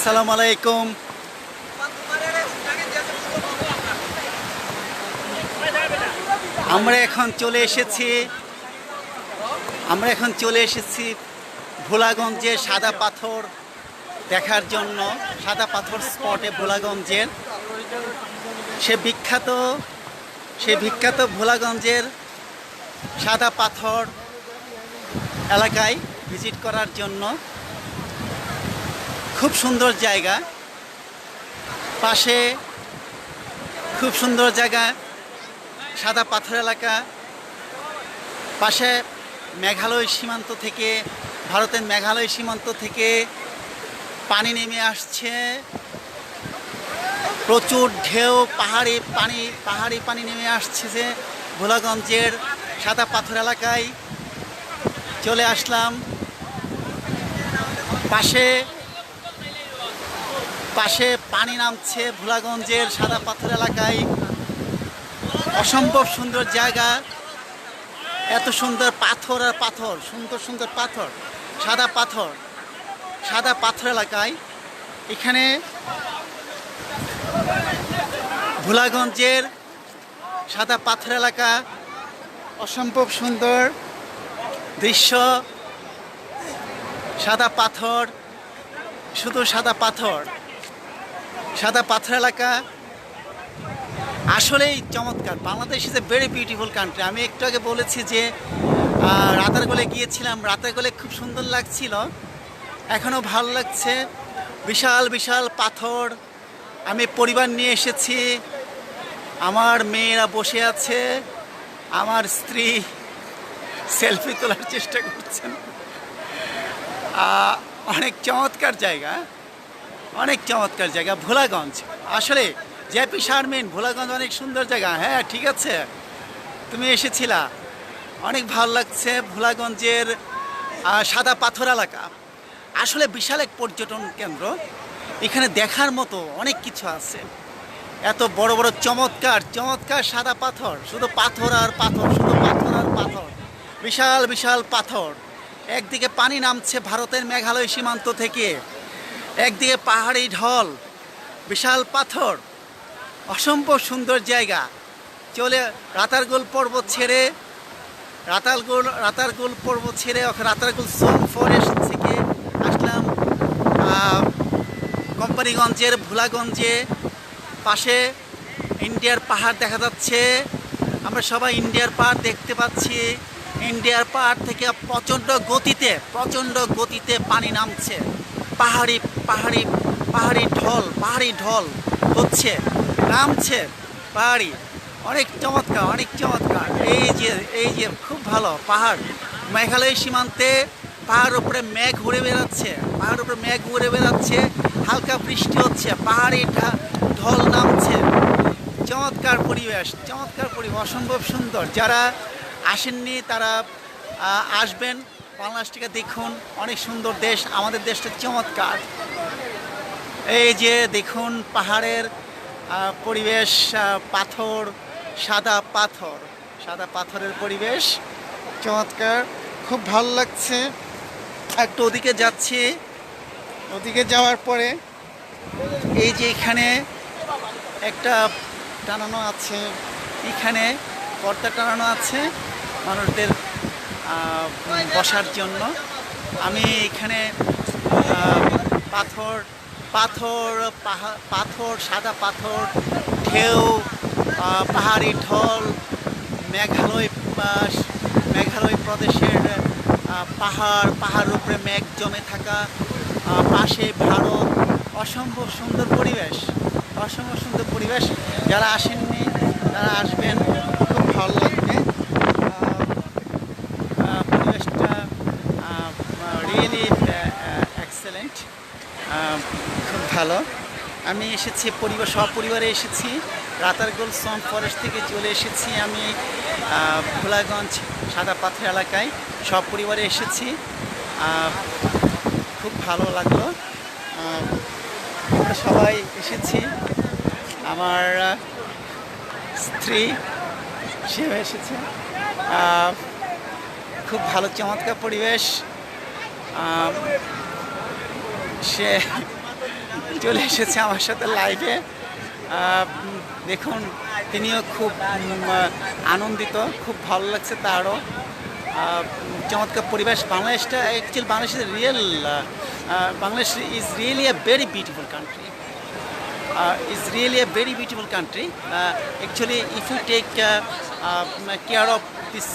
আসসালামু আলাইকুম। আমরা এখন চলে এসেছি, আমরা এখন চলে এসেছি ভোলাগঞ্জের সাদা পাথর দেখার জন্য, সাদা পাথর স্পটে ভোলাগঞ্জের। সে বিখ্যাত সে বিখ্যাত ভোলাগঞ্জের সাদা পাথর এলাকায় ভিজিট করার জন্য। খুব সুন্দর জায়গা। পাশে খুব সুন্দর জায়গা, সাদা পাথর এলাকা। পাশে মেঘালয় সীমান্ত থেকে, ভারতের মেঘালয় সীমান্ত থেকে পানি নেমে আসছে। প্রচুর ঢেউ, পাহাড়ি পানি পাহাড়ি পানি নেমে আসছে যে ভোলাগঞ্জের সাদা পাথর এলাকায়। চলে আসলাম। পাশে পাশে পানি নামছে ভোলাগঞ্জের সাদা পাথর এলাকায়। অসম্ভব সুন্দর জায়গা। এত সুন্দর পাথর আর পাথর, সুন্দর সুন্দর পাথর, সাদা পাথর সাদা পাথর এলাকায়। এখানে ভোলাগঞ্জের সাদা পাথর এলাকা, অসম্ভব সুন্দর দৃশ্য। সাদা পাথর, শুধু সাদা পাথর। সাদা পাথর এলাকা। আসলেই চমৎকার। Bangladesh is a very beautiful country আমি একটু আগে বলেছি যে আহ, রাতারগোলে গিয়েছিলাম। রাতারগোলে খুব সুন্দর লাগছিল। এখনও ভালো লাগছে। বিশাল বিশাল পাথর। আমি পরিবার নিয়ে এসেছি। আমার মেয়েরা বসে আছে। আমার স্ত্রী সেলফি তোলার চেষ্টা করছেন। অনেক চমৎকার জায়গা। অনেক চমৎকার জায়গা, ভোলাগঞ্জ। আসলে জেপি শারমিন ভোলাগঞ্জ অনেক সুন্দর জায়গা। হ্যাঁ ঠিক আছে। তুমি এসেছিলা। অনেক ভালো লাগছে ভোলাগঞ্জের সাদা পাথর এলাকা। আসলে বিশাল এক পর্যটন কেন্দ্র। এখানে দেখার মতো অনেক কিছু আছে। এত বড় বড় চমৎকার চমৎকার সাদা পাথর। শুধু পাথর আর পাথর, শুধু পাথর আর পাথর। বিশাল বিশাল পাথর। একদিকে পানি নামছে ভারতের মেঘালয় সীমান্ত থেকে। একদিকে পাহাড়ি ঢল, বিশাল পাথর, অসম্ভব সুন্দর জায়গা। চলে রাতারগুল পর্বত ছেড়ে, রাতারগুল রাতারগুল পর্বত ছেড়ে ওখানে রাতারগুল ফরেস্ট থেকে আসলাম কোম্পানিগঞ্জের ভোলাগঞ্জে। পাশে ইন্ডিয়ার পাহাড় দেখা যাচ্ছে। আমরা সবাই ইন্ডিয়ার পাহাড় দেখতে পাচ্ছি। ইন্ডিয়ার পাহাড় থেকে প্রচণ্ড গতিতে প্রচণ্ড গতিতে পানি নামছে। পাহাড়ি পাহাড়ি পাহাড়ি ঢল পাহাড়ি ঢল হচ্ছে, নামছে পাহাড়ি। অনেক চমৎকার অনেক চমৎকার। এই যে এই যে খুব ভালো পাহাড়। মেঘালয় সীমান্তে পাহাড় উপরে মেঘ উড়ে বেড়াচ্ছে পাহাড় উপরে মেঘ উড়ে বেড়াচ্ছে, হালকা বৃষ্টি হচ্ছে, পাহাড়ি ঢল নামছে। চমৎকার পরিবেশ চমৎকার পরিবেশ, অসম্ভব সুন্দর। যারা আসেননি তারা আসবেন। বাংলাদেশটিকে দেখুন, অনেক সুন্দর দেশ, আমাদের দেশটা চমৎকার। এই যে দেখুন, পাহাড়ের পরিবেশ পাথর, সাদা পাথর, সাদা পাথরের পরিবেশ, চমৎকার। খুব ভালো লাগছে। একটু ওদিকে যাচ্ছি। ওদিকে যাওয়ার পরে এই যে এখানে একটা টানানো আছে, এখানে পর্দা টানানো আছে, মানুষদের বসার জন্য। আমি এখানে পাথর পাথর পাথর, সাদা পাথর, ঢেউ পাহাড়ি ঢল, মেঘালয় মেঘালয় প্রদেশের পাহাড়, পাহাড়ের উপরে মেঘ জমে থাকা পাশে ভারত। অসম্ভব সুন্দর পরিবেশ, অসম্ভব সুন্দর পরিবেশ। যারা আসেননি, তারা আসবেন। খুব ভালো ভালো। আমি এসেছি, পরিবার, সপরিবারে এসেছি। রাতারগোল সন ফরেস্ট থেকে চলে এসেছি আমি ভোলাগঞ্জ সাদা পাথর এলাকায়। সব পরিবারে এসেছি খুব ভালো লাগল। আমরা সবাই এসেছি। আমার স্ত্রী, সেও এসেছে। খুব ভালো চমৎকার পরিবেশ। সে চলে এসেছে আমার সাথে লাইভে দেখুন, তিনিও খুব আনন্দিত, খুব ভালো লাগছে তারও। চমৎকার পরিবেশ। বাংলাদেশটা অ্যাকচুয়ালি বাংলাদেশের real Bangladesh is really a very beautiful country is really a very beautiful country actually if you take care of this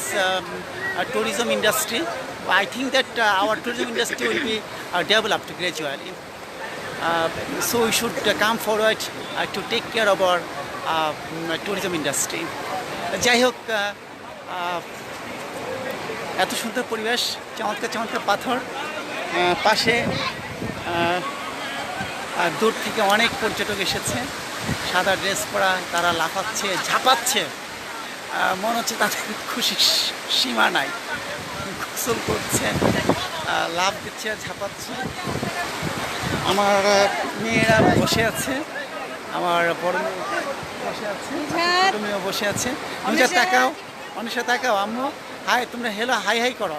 tourism industry I think that our tourism industry will be developed gradually Uh, uh, come forward uh, to take care of our uh, mm, tourism industry. যাই হোক আহ, আহ, এত সুন্দর পরিবেশ চমৎকার চমৎকার পাথর পাশে দূর থেকে অনেক পর্যটক এসেছে। সাদা ড্রেস পরা তারা লাফাচ্ছে ঝাঁপাচ্ছে। মনে হচ্ছে তাদের খুশি সীমা নাই। গোসল করছে লাফ দিচ্ছে ঝাঁপাচ্ছে। আমার মেয়েরা বসে আছে। আমার বড় মেয়ে বসে আছে। মেয়েও বসে আছে। নিজের তাকাও। অনেক তাকাও। আম্মু হাই তোমরা হেলো হাই হাই করো।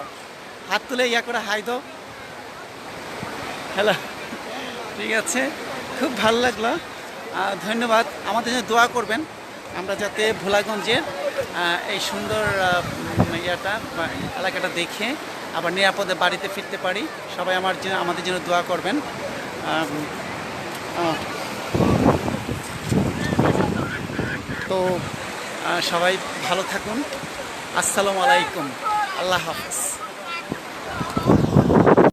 হাত তুলে ইয়া করে হাই দাও। হ্যালো ঠিক আছে। খুব ভালো লাগল। ধন্যবাদ। আমাদের জন্য দোয়া করবেন। আমরা যাতে ভোলাগঞ্জের এই সুন্দর ইয়েটা এলাকাটা দেখে আবার নিরাপদে বাড়িতে ফিরতে পারি। সবাই আমার জন্য আমাদের জন্য দোয়া করবেন। তো সবাই ভালো থাকুন। আসসালামু আলাইকুম। আল্লাহ হাফেজ।